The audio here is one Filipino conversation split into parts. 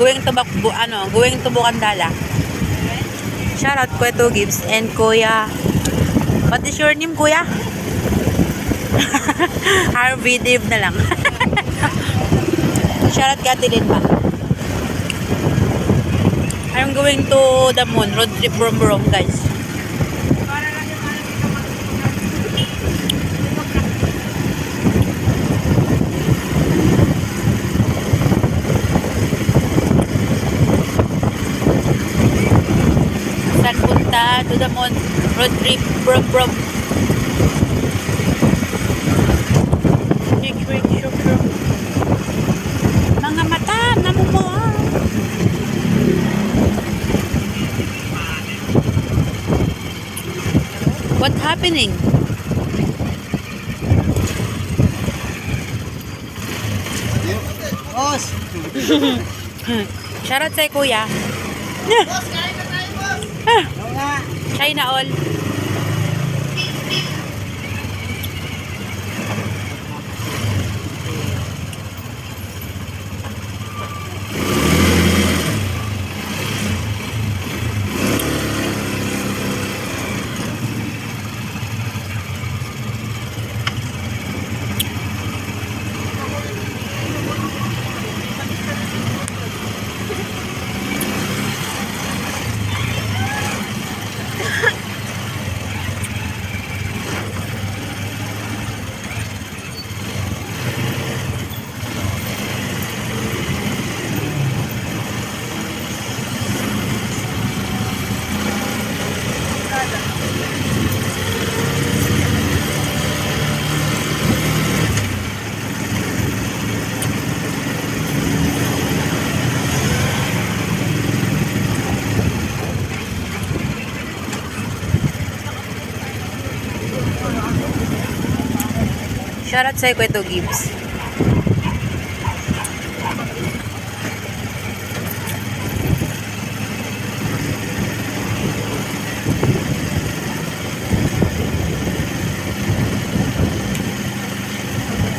going to, bu, ano, going to Bukandala. Shout out Kuya Two Gibbs and Kuya. What is your name, Kuya? Harvey Dave na lang. Shout out Kati din pa. I'm going to the moon. Road trip from Rome, guys. Saan punta? To the moon. Road trip from Rome. Mga mata, namumuha. What happening? Boss! Shoutout sa'yo, kuya. Oo nga. China all. Shoutout sa'yo, Kuya Two Gibbs.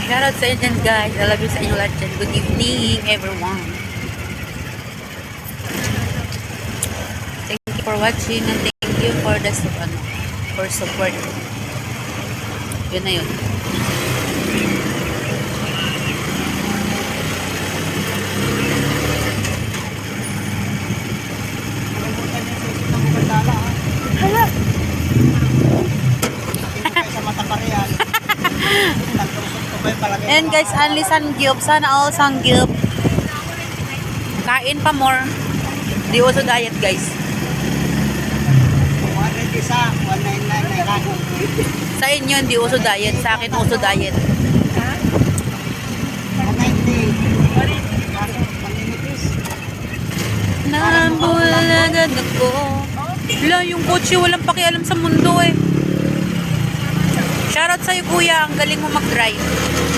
Shoutout sa inyo guys. I love you sa inyo lahat dyan. Good evening, everyone. Thank you for watching and thank you for the su- ano, for support. Yun na yun. Nakalimutan niyo yung susunod ng bandala, ha? Hala! Sa mata pa riyan. Nagtusok ko ba yung palagay? And guys, only sangyup. Sana all sangyup. Kain pa more. Di uso diet, guys. 100 isa, 199 na ilan. Sa inyo, hindi uso diet. Sa akin, uso diet. 190. Kaso, maninipis. Nabulagad ako. Wala, yung kotse walang pakialam sa mundo eh. Shoutout sa'yo kuya, ang galing mo mag-drive.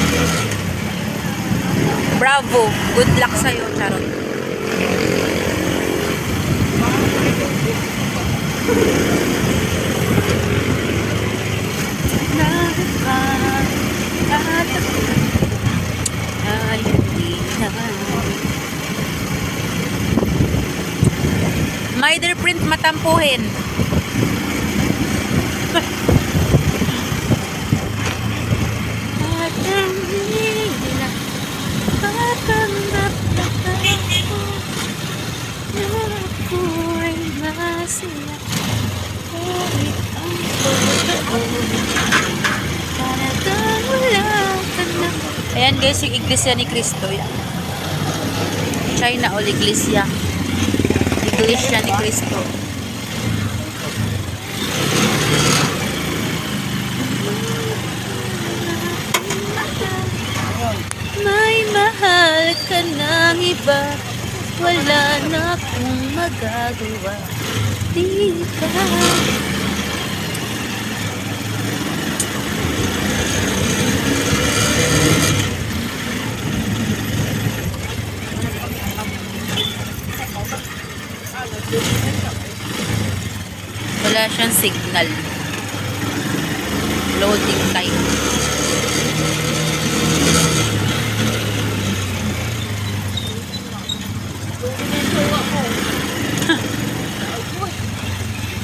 Bravo. Good luck sa'yo, Charot. Ay, hindi na. Mother print matampuhin. Ayan guys, yung iglesia ni Cristo. Yan. China o iglesia. Iglesia ni Cristo. May mahal ka ng iba Wala na akong magagawa Di ka wala siyang signal. Loading time.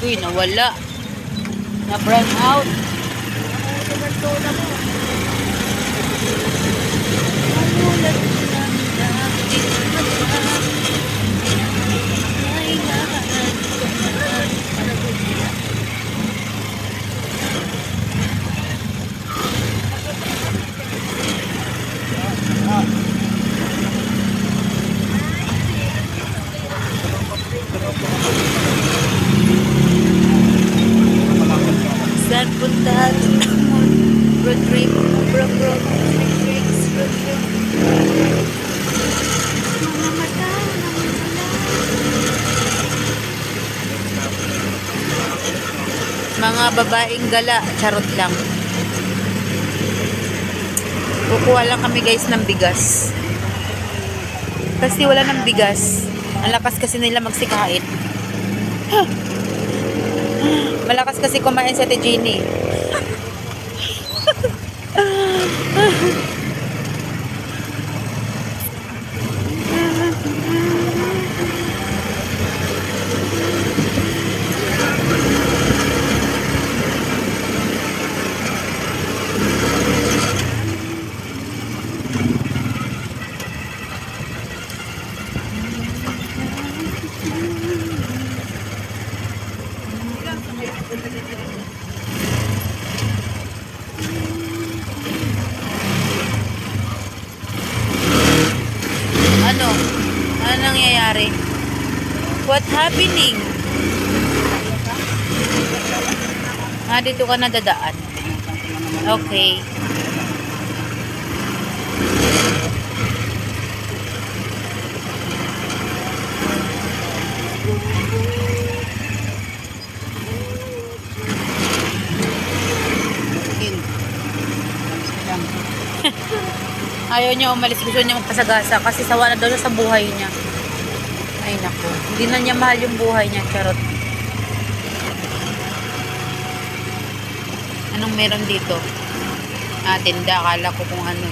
Uy nawala. Na brown out. Mga babaeng gala, charot lang. Kukuha lang kami guys ng bigas. Kasi wala ng bigas. Ang lakas kasi nila magsikain. Malakas kasi kumain sa Ate Jeannie. Ano? Ano nangyayari? What happening? Ah, dito ka na dadaan. Okay. Ayaw niya umalis. Gusto niya magpasagasa kasi sawa na daw sa buhay niya. Ay nako. Hindi na niya mahal yung buhay niya. Charot. Anong meron dito? Ah, tinda. Akala ko kung ano.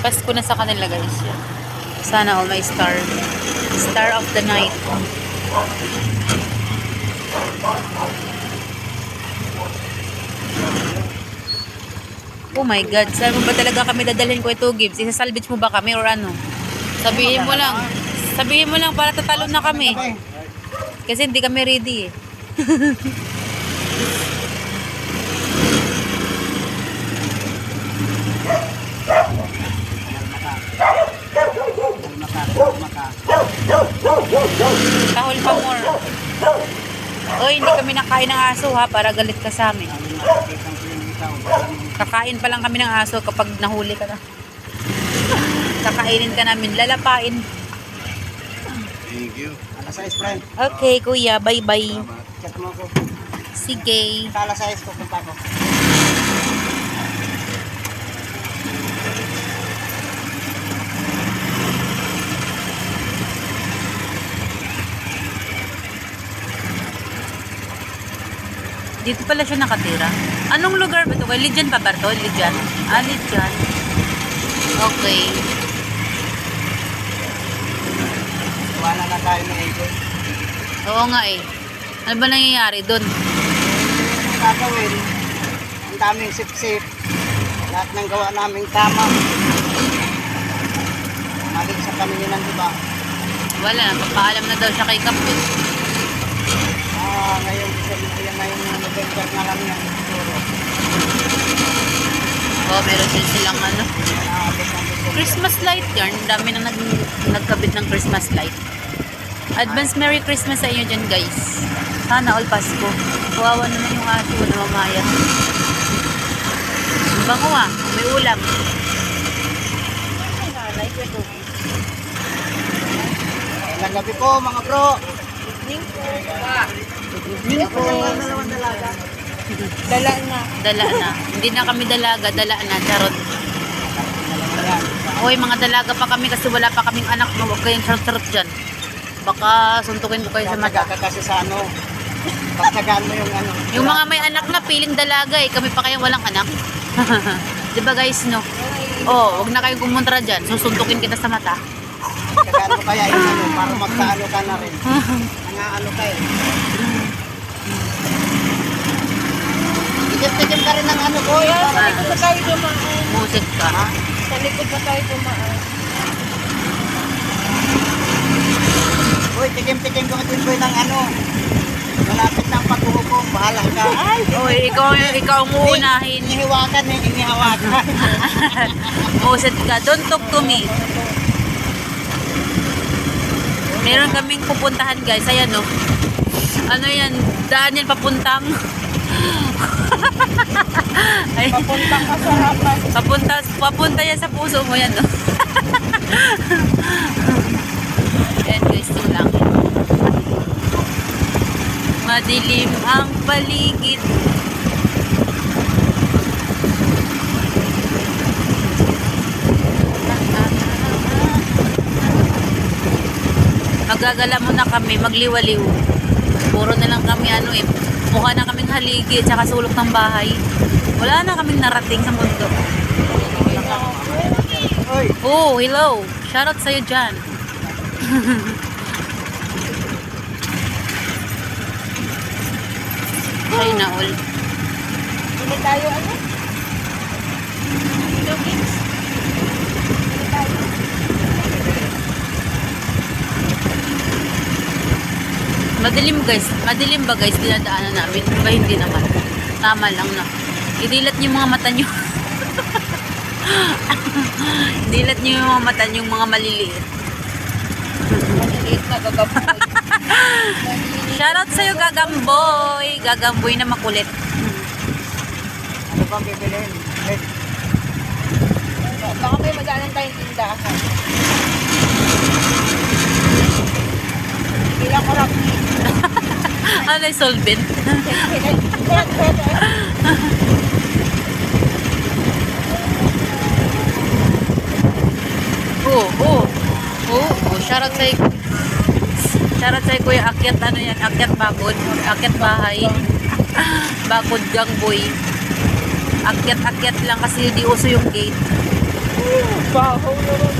Pasko na sa kanila guys. Sana all may star. Star of the night. Oh my God. Saan mo ba talaga kami dadalhin ko ito, Gibbs? Isasalvage mo ba kami or ano? Sabihin mo lang. Sabihin mo lang para tatalo na kami. Kasi hindi kami ready eh. Kahol pa more. Oy, hindi kami nakain ng aso ha, para galit ka sa amin. Sabi nga, kitang ko yung ikaw. Kakain pa lang kami ng aso kapag nahuli ka na. Kakainin ka namin, lalapain. Thank you. Alas 6, friend. Okay, kuya, bye-bye. Chat mo ako. Sige. Sa alas 6, pupunta ko. Dito pala siya nakatira. Anong lugar ba ito? Kay Lijan pa ba ito? Lijan? Ah, Lijan. Okay. Wala na tayo ng AJ. Oo nga eh. Ano ba nangyayari doon? Ang gagawin, ang daming sip-sip. Lahat ng gawa naming tama. Mali sa Panginoon, di ba? Wala, papaalam na daw siya kay Kapit. Ah, ngayon, yan ngayon, November na lang yan. Siguro. Oo, meron din silang ano. Ng. Christmas light. Ang dami na nag, nagkabit ng Christmas light. Advance Merry Christmas sa inyo dyan, guys. Sana all Pasko. Kawawa naman yung aso na mamayat. Ang Bango ah. May ulam. Ilang gabi po, mga bro. Evening po. Dala na. Dala na. Hindi na kami dalaga. Dala na. Charot. Hoy, mga dalaga pa kami kasi wala pa kaming anak. Huwag kayong charot-charot dyan. Baka suntukin ko kayo sa mata. Taga ka kasi sa ano, Pagsagaan mo yung ano. Yung mga may anak na piling dalaga eh. Kami pa kaya walang anak. Di ba guys, no? Oh, wag na kayong kumontra dyan. Susuntukin kita sa mata. Pagsagaan mo kaya yung ano, para magkaano ka na rin. Nangaano ka eh. Tikim-tikim ka rin ng ano ko. Kaya sa likod na tayo dumaan. Musik ka. Ha? Sa likod na tayo dumaan. Uy, tikim-tikim ko din ko ng ano. Malapit ng paghuhukom. Bahala ka. Ay! Oy, ikaw, ikaw ang uunahin. Inihawakan eh, inihawakan. Musik ka. Don't talk to me. Meron kaming pupuntahan guys. Ayan no. Ano yan? Daan yan papuntang. Ay, Papuntang kasarapan. papunta, papunta yan sa puso mo yan no. Ayan guys, yung lang. Madilim ang paligid. Magagala muna kami, magliwaliw. Puro na lang kami ano eh. Mukha na kaming haligi at saka sulok ng bahay. Wala na kaming narating sa mundo. Oh, hello. Shoutout sa'yo dyan. China all. Hindi tayo ano? Joggings. Madilim guys. Madilim ba guys dinadaanan namin? Ba hindi naman. Tama lang na. Idilat niyo mga mata niyo. Idilat niyo yung mga mata niyo, mga maliliit. Maliliit na gagaboy. Shoutout sa'yo, Gagamboy. Gagamboy na makulit. ano bang bibilhin? Eh, Baka may madaanan tayong tindahan. Ko lang. Ano yung solvent? Oo, oo. Oo, oo. Shoutout sa'yo. Shoutout sa'yo, kuya. Akyat, ano yan? Akyat bakod. Akyat bahay. bakod gangboy. Akyat-akyat lang kasi di uso yung gate. Baho naman.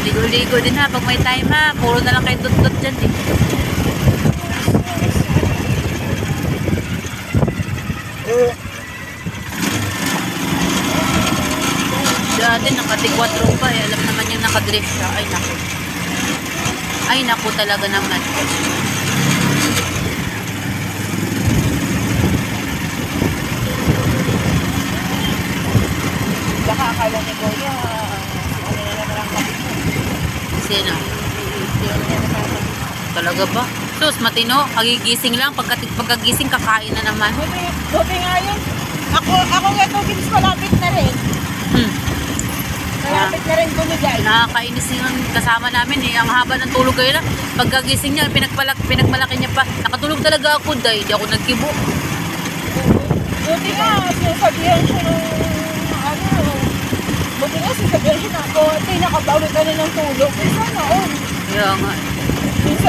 Ligo-ligo din ha pag may time ha. Puro na lang kayo dot-dot dyan eh. Dati nakatigwatro pa eh. Alam naman yung nakadrift siya. Ay naku. Ay naku talaga naman. Baka akala ni Kuya, ano na naman ang kapit mo. Sino? Talaga ba? Sus, matino. Kagigising lang. Pagka, pagkagising, kakain na naman. Buti, buti nga yun. Ako, ako nga ito, Gibbs, malapit na rin. Hmm. Malapit na rin bumigay. Nakakainis yung kasama namin eh. Ang haba ng tulog kayo na. Pagkagising niya, pinagpalak, pinagmalaki niya pa. Nakatulog talaga ako dahil di ako nagkibo. Buti nga, sinasabihan siya nung, ano, buti nga sinasabihan siya na ako, ate, nakabawi ka na ng tulog. Sana, oh. Kaya nga.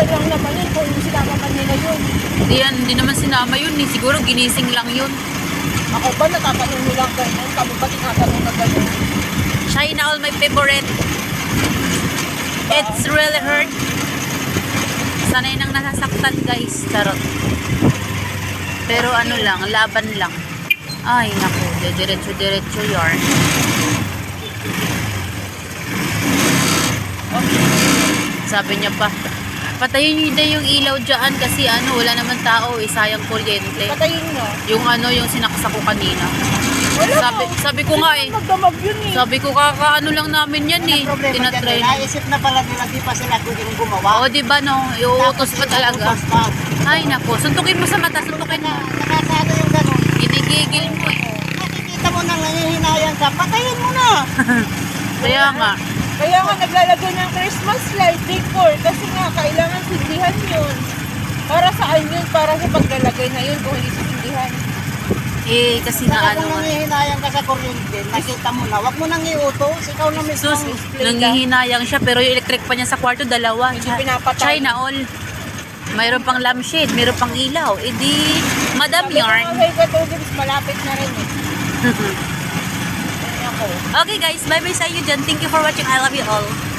Lang naman yun, kung sinama man nila yun. Hindi yan, hindi naman sinama yun eh. Siguro ginising lang yun. Ako ba, natatanong nila ganyan? Kami ba tinatanong na ganyan? China all my favorite. It's really hurt. Sanay nang nasasaktan guys. Charot. Pero ano lang, laban lang. Ay, naku. Diretso-diretso yarn. Sabi niya pa, patayin niyo na yung ilaw dyan kasi ano, wala naman tao eh, sayang kuryente. Patayin nyo. Yung ano, yung sinaksa ko kanina. Wala Sabi, ko. sabi ko nga eh, Magdamag yun eh. sabi ko kakaano lang namin yan eh. ang problema dyan, Tinatrain. naisip na pala nila, di pa sila pwedeng gumawa. Oo, di ba no? Iuutos pa talaga. Ay, nako. Suntukin mo sa mata. Suntukin mo. Nakasado yung gano'n. Ginigigil mo eh. Nakikita mo nang nangihinayang ka, patayin mo na. Kaya nga. Kaya nga naglalagay ng Christmas light decor kasi nga kailangan sindihan yun. Para saan yun? Para sa paglalagay na yun kung hindi sindihan. Eh, kasi Saka na ano kung nga. nangihinayang ka sa kuryente, nakita mo na, wag mo nang iutos, ikaw na mismo. Sus, nangihinayang siya pero yung electric pa niya sa kwarto, dalawa. Hindi Chi- pinapatay. China all. Mayroon pang lampshade, mayroon pang ilaw. E di, Madam Sabi ko nga Yarn. kay malapit na rin eh. Okay guys, bye-bye sa inyo dyan. Thank you for watching. I love you all.